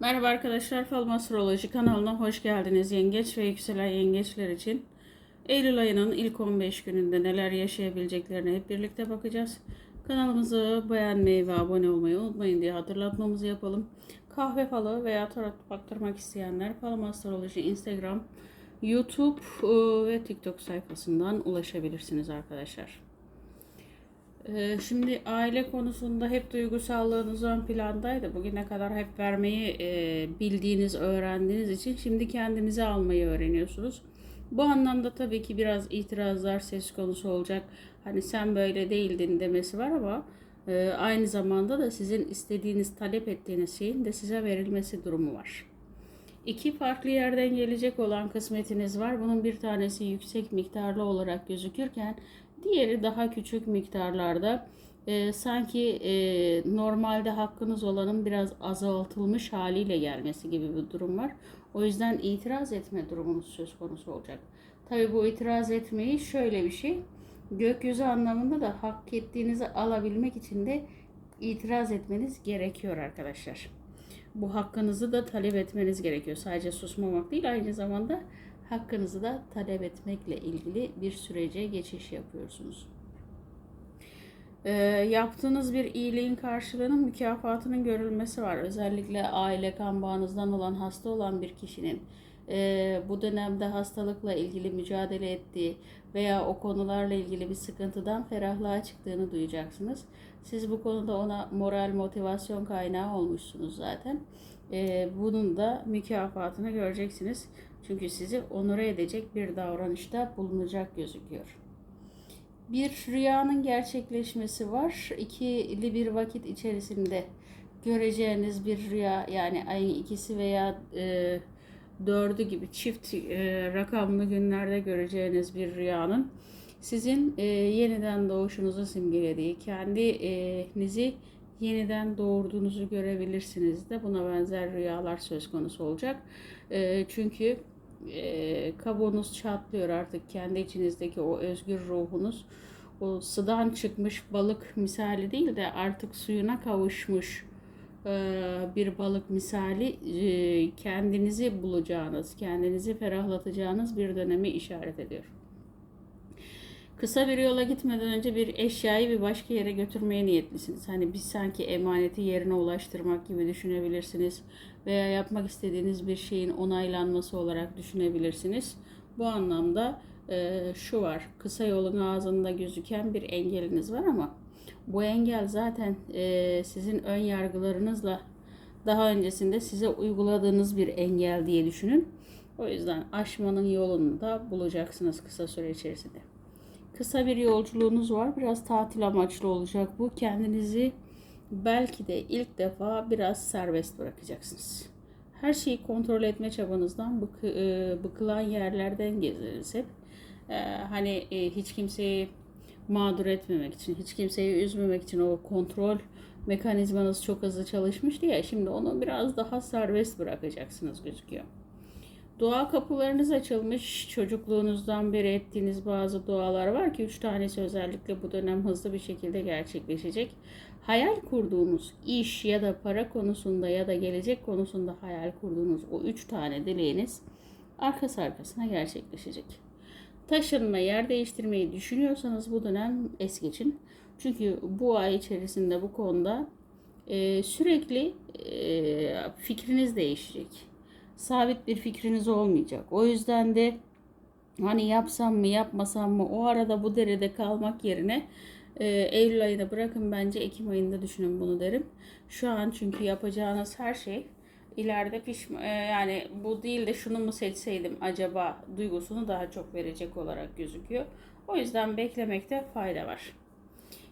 Merhaba arkadaşlar, Falma Astroloji kanalına hoş geldiniz. Yengeç ve yükselen yengeçler için Eylül ayının ilk 15 gününde neler yaşayabileceklerine hep birlikte bakacağız. Kanalımızı beğenmeyi ve abone olmayı unutmayın diye hatırlatmamızı yapalım. Kahve falı veya tarot baktırmak isteyenler Falma Astroloji Instagram, YouTube ıı, ve TikTok sayfasından ulaşabilirsiniz arkadaşlar. Ee, Şimdi aile konusunda hep duygusallığınız ön plandaydı. Bugüne kadar hep vermeyi e, bildiğiniz, öğrendiğiniz için şimdi kendinize almayı öğreniyorsunuz. Bu anlamda tabii ki biraz itirazlar söz konusu olacak. Hani sen böyle değildin demesi var ama e, aynı zamanda da sizin istediğiniz, talep ettiğiniz şeyin de size verilmesi durumu var. İki farklı yerden gelecek olan kısmetiniz var. Bunun bir tanesi yüksek miktarlı olarak gözükürken diğeri daha küçük miktarlarda. Ee, sanki e, normalde hakkınız olanın biraz azaltılmış haliyle gelmesi gibi bir durum var. O yüzden itiraz etme durumunuz söz konusu olacak. Tabii bu itiraz etmeyi şöyle bir şey. Gökyüzü anlamında da hak ettiğinizi alabilmek için de itiraz etmeniz gerekiyor arkadaşlar bu hakkınızı da talep etmeniz gerekiyor. Sadece susmamak değil aynı zamanda hakkınızı da talep etmekle ilgili bir sürece geçiş yapıyorsunuz. Ee, yaptığınız bir iyiliğin karşılığının mükafatının görülmesi var. Özellikle aile kan bağınızdan olan hasta olan bir kişinin e, bu dönemde hastalıkla ilgili mücadele ettiği veya o konularla ilgili bir sıkıntıdan ferahlığa çıktığını duyacaksınız. Siz bu konuda ona moral motivasyon kaynağı olmuşsunuz zaten. E, bunun da mükafatını göreceksiniz. Çünkü sizi onure edecek bir davranışta bulunacak gözüküyor. Bir rüyanın gerçekleşmesi var. İkili bir vakit içerisinde göreceğiniz bir rüya yani ayın ikisi veya e, dördü gibi çift e, rakamlı günlerde göreceğiniz bir rüyanın sizin e, yeniden doğuşunuzu simgelediği, kendinizi yeniden doğurduğunuzu görebilirsiniz de buna benzer rüyalar söz konusu olacak. E, çünkü e, kabuğunuz çatlıyor artık kendi içinizdeki o özgür ruhunuz o sudan çıkmış balık misali değil de artık suyuna kavuşmuş e, bir balık misali e, kendinizi bulacağınız, kendinizi ferahlatacağınız bir dönemi işaret ediyor. Kısa bir yola gitmeden önce bir eşyayı bir başka yere götürmeye niyetlisiniz. Hani biz sanki emaneti yerine ulaştırmak gibi düşünebilirsiniz veya yapmak istediğiniz bir şeyin onaylanması olarak düşünebilirsiniz. Bu anlamda e, şu var. Kısa yolun ağzında gözüken bir engeliniz var ama bu engel zaten e, sizin ön yargılarınızla daha öncesinde size uyguladığınız bir engel diye düşünün. O yüzden aşmanın yolunu da bulacaksınız kısa süre içerisinde. Kısa bir yolculuğunuz var. Biraz tatil amaçlı olacak bu. Kendinizi belki de ilk defa biraz serbest bırakacaksınız. Her şeyi kontrol etme çabanızdan bıkı, e, bıkılan yerlerden gezeriz hep. E, hani e, hiç kimseyi mağdur etmemek için, hiç kimseyi üzmemek için o kontrol mekanizmanız çok hızlı çalışmıştı ya. Şimdi onu biraz daha serbest bırakacaksınız gözüküyor. Dua kapılarınız açılmış. Çocukluğunuzdan beri ettiğiniz bazı dualar var ki üç tanesi özellikle bu dönem hızlı bir şekilde gerçekleşecek. Hayal kurduğunuz iş ya da para konusunda ya da gelecek konusunda hayal kurduğunuz o üç tane dileğiniz arkası arkasına gerçekleşecek. Taşınma, yer değiştirmeyi düşünüyorsanız bu dönem es geçin. Çünkü bu ay içerisinde bu konuda e, sürekli e, fikriniz değişecek sabit bir fikriniz olmayacak. O yüzden de hani yapsam mı yapmasam mı o arada bu derede kalmak yerine e, Eylül ayında bırakın bence Ekim ayında düşünün bunu derim. Şu an çünkü yapacağınız her şey ileride pişman e, yani bu değil de şunu mu seçseydim acaba duygusunu daha çok verecek olarak gözüküyor. O yüzden beklemekte fayda var.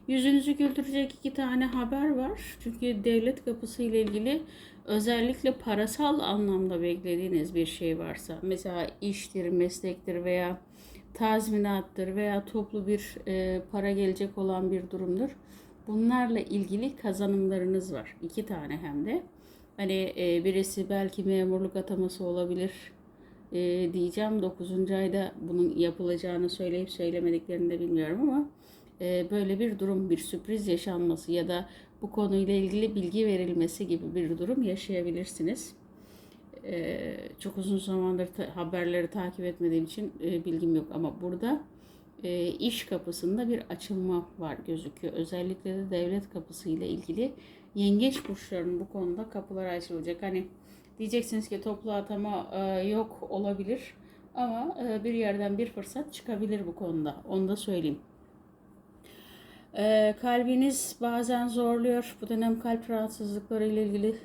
Yüzünüzü güldürecek iki tane haber var. Çünkü devlet kapısı ile ilgili özellikle parasal anlamda beklediğiniz bir şey varsa mesela iştir, meslektir veya tazminattır veya toplu bir e, para gelecek olan bir durumdur. Bunlarla ilgili kazanımlarınız var. İki tane hem de. Hani e, birisi belki memurluk ataması olabilir e, diyeceğim. 9. ayda bunun yapılacağını söyleyip söylemediklerini de bilmiyorum ama böyle bir durum, bir sürpriz yaşanması ya da bu konuyla ilgili bilgi verilmesi gibi bir durum yaşayabilirsiniz. Ee, çok uzun zamandır haberleri takip etmediğim için e, bilgim yok ama burada e, iş kapısında bir açılma var gözüküyor. Özellikle de devlet kapısı ile ilgili yengeç burçlarının bu konuda kapıları açılacak. Hani diyeceksiniz ki toplu atama e, yok olabilir ama e, bir yerden bir fırsat çıkabilir bu konuda. Onu da söyleyeyim. E, kalbiniz bazen zorluyor. Bu dönem kalp rahatsızlıkları ile ilgili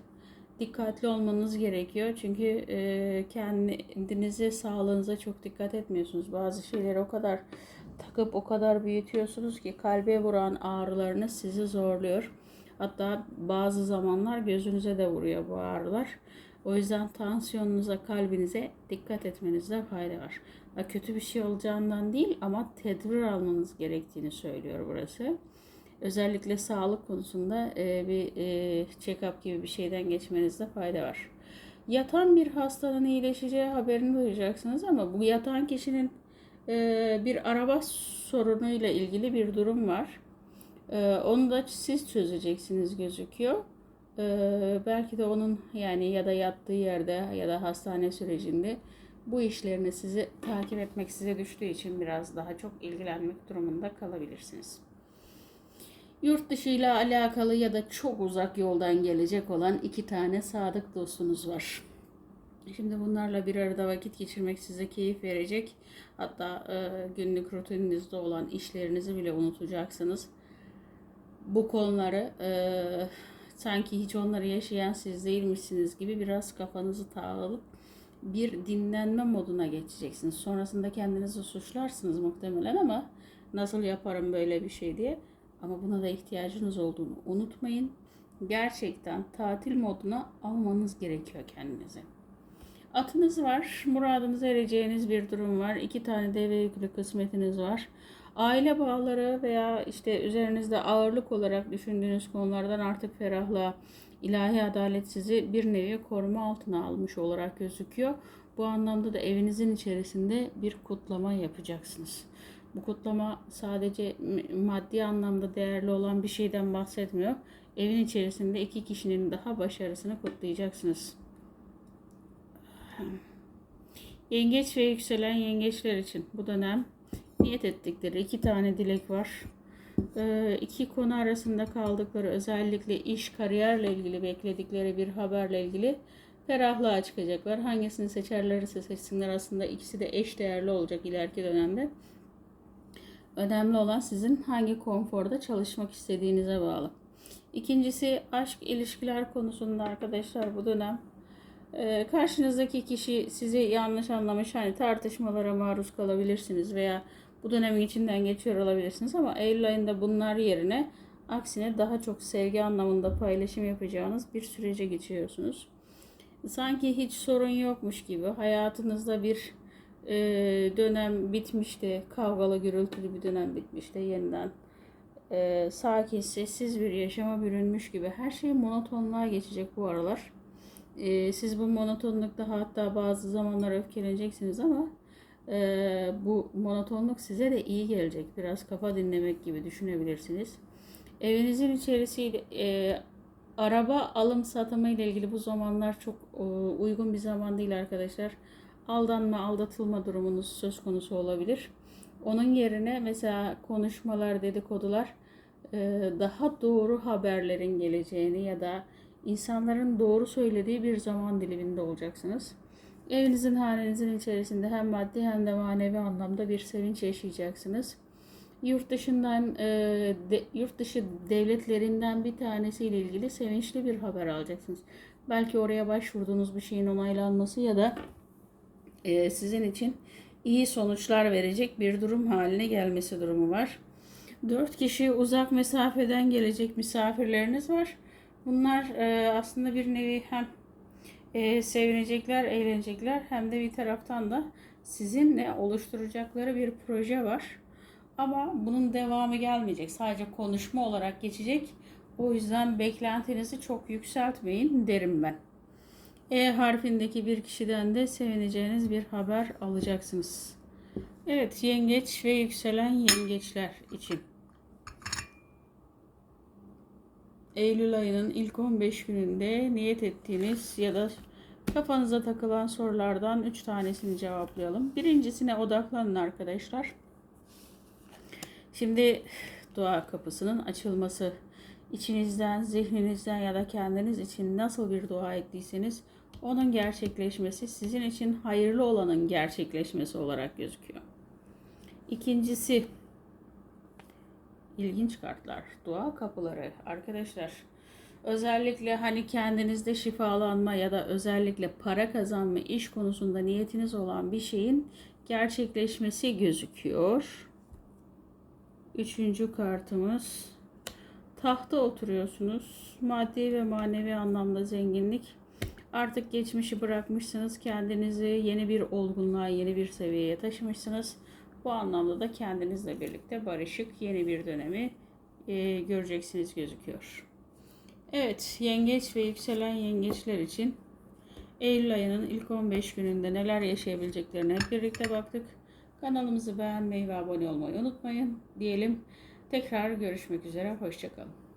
dikkatli olmanız gerekiyor. Çünkü e, kendinize, sağlığınıza çok dikkat etmiyorsunuz. Bazı şeyleri o kadar takıp o kadar büyütüyorsunuz ki kalbe vuran ağrılarınız sizi zorluyor. Hatta bazı zamanlar gözünüze de vuruyor bu ağrılar. O yüzden tansiyonunuza, kalbinize dikkat etmenizde fayda var. Ha, Kötü bir şey olacağından değil ama tedbir almanız gerektiğini söylüyor burası. Özellikle sağlık konusunda e, bir e, check-up gibi bir şeyden geçmenizde fayda var. Yatan bir hastanın iyileşeceği haberini duyacaksınız ama bu yatan kişinin e, bir araba sorunuyla ilgili bir durum var. Onu da siz çözeceksiniz gözüküyor. E, belki de onun yani ya da yattığı yerde ya da hastane sürecinde bu işlerini sizi takip etmek size düştüğü için biraz daha çok ilgilenmek durumunda kalabilirsiniz. Yurt dışı ile alakalı ya da çok uzak yoldan gelecek olan iki tane sadık dostunuz var. Şimdi bunlarla bir arada vakit geçirmek size keyif verecek. Hatta e, günlük rutininizde olan işlerinizi bile unutacaksınız. Bu konuları e, sanki hiç onları yaşayan siz değilmişsiniz gibi biraz kafanızı dağılıp bir dinlenme moduna geçeceksiniz. Sonrasında kendinizi suçlarsınız muhtemelen ama nasıl yaparım böyle bir şey diye. Ama buna da ihtiyacınız olduğunu unutmayın. Gerçekten tatil moduna almanız gerekiyor kendinizi. Atınız var, muradınıza ereceğiniz bir durum var. İki tane deve yüklü kısmetiniz var. Aile bağları veya işte üzerinizde ağırlık olarak düşündüğünüz konulardan artık ferahla ilahi adalet sizi bir nevi koruma altına almış olarak gözüküyor. Bu anlamda da evinizin içerisinde bir kutlama yapacaksınız. Bu kutlama sadece maddi anlamda değerli olan bir şeyden bahsetmiyor. Evin içerisinde iki kişinin daha başarısını kutlayacaksınız. Yengeç ve yükselen yengeçler için bu dönem niyet ettikleri iki tane dilek var. Ee, iki konu arasında kaldıkları özellikle iş, kariyerle ilgili bekledikleri bir haberle ilgili ferahlığa çıkacaklar. Hangisini seçerlerse seçsinler aslında ikisi de eş değerli olacak ileriki dönemde. Önemli olan sizin hangi konforda çalışmak istediğinize bağlı. İkincisi aşk ilişkiler konusunda arkadaşlar bu dönem e, karşınızdaki kişi sizi yanlış anlamış hani tartışmalara maruz kalabilirsiniz veya bu dönemin içinden geçiyor olabilirsiniz ama Eylül ayında bunlar yerine aksine daha çok sevgi anlamında paylaşım yapacağınız bir sürece geçiyorsunuz. Sanki hiç sorun yokmuş gibi hayatınızda bir e, dönem bitmişti. Kavgalı gürültülü bir dönem bitmişti yeniden. E, sakin, sessiz bir yaşama bürünmüş gibi. Her şey monotonluğa geçecek bu aralar. E, siz bu monotonlukta hatta bazı zamanlar öfkeleneceksiniz ama e, bu monotonluk size de iyi gelecek. Biraz kafa dinlemek gibi düşünebilirsiniz. Evinizin içerisiyle e, araba alım satımı ile ilgili bu zamanlar çok e, uygun bir zaman değil arkadaşlar aldanma, aldatılma durumunuz söz konusu olabilir. Onun yerine mesela konuşmalar, dedikodular e, daha doğru haberlerin geleceğini ya da insanların doğru söylediği bir zaman diliminde olacaksınız. Evinizin, hanenizin içerisinde hem maddi hem de manevi anlamda bir sevinç yaşayacaksınız. Yurt dışından, e, de, yurt dışı devletlerinden bir tanesiyle ilgili sevinçli bir haber alacaksınız. Belki oraya başvurduğunuz bir şeyin onaylanması ya da e, sizin için iyi sonuçlar verecek bir durum haline gelmesi durumu var. 4 kişi uzak mesafeden gelecek misafirleriniz var. Bunlar e, aslında bir nevi hem e, sevinecekler, eğlenecekler hem de bir taraftan da sizinle oluşturacakları bir proje var. Ama bunun devamı gelmeyecek. Sadece konuşma olarak geçecek. O yüzden beklentinizi çok yükseltmeyin derim ben. E harfindeki bir kişiden de sevineceğiniz bir haber alacaksınız. Evet, yengeç ve yükselen yengeçler için. Eylül ayının ilk 15 gününde niyet ettiğiniz ya da kafanıza takılan sorulardan 3 tanesini cevaplayalım. Birincisine odaklanın arkadaşlar. Şimdi dua kapısının açılması içinizden, zihninizden ya da kendiniz için nasıl bir dua ettiyseniz onun gerçekleşmesi sizin için hayırlı olanın gerçekleşmesi olarak gözüküyor. İkincisi ilginç kartlar. Dua kapıları arkadaşlar. Özellikle hani kendinizde şifalanma ya da özellikle para kazanma iş konusunda niyetiniz olan bir şeyin gerçekleşmesi gözüküyor. Üçüncü kartımız tahta oturuyorsunuz. Maddi ve manevi anlamda zenginlik. Artık geçmişi bırakmışsınız. Kendinizi yeni bir olgunluğa, yeni bir seviyeye taşımışsınız. Bu anlamda da kendinizle birlikte barışık yeni bir dönemi e, göreceksiniz gözüküyor. Evet, yengeç ve yükselen yengeçler için Eylül ayının ilk 15 gününde neler yaşayabileceklerine hep birlikte baktık. Kanalımızı beğenmeyi ve abone olmayı unutmayın diyelim. Tekrar görüşmek üzere, hoşçakalın.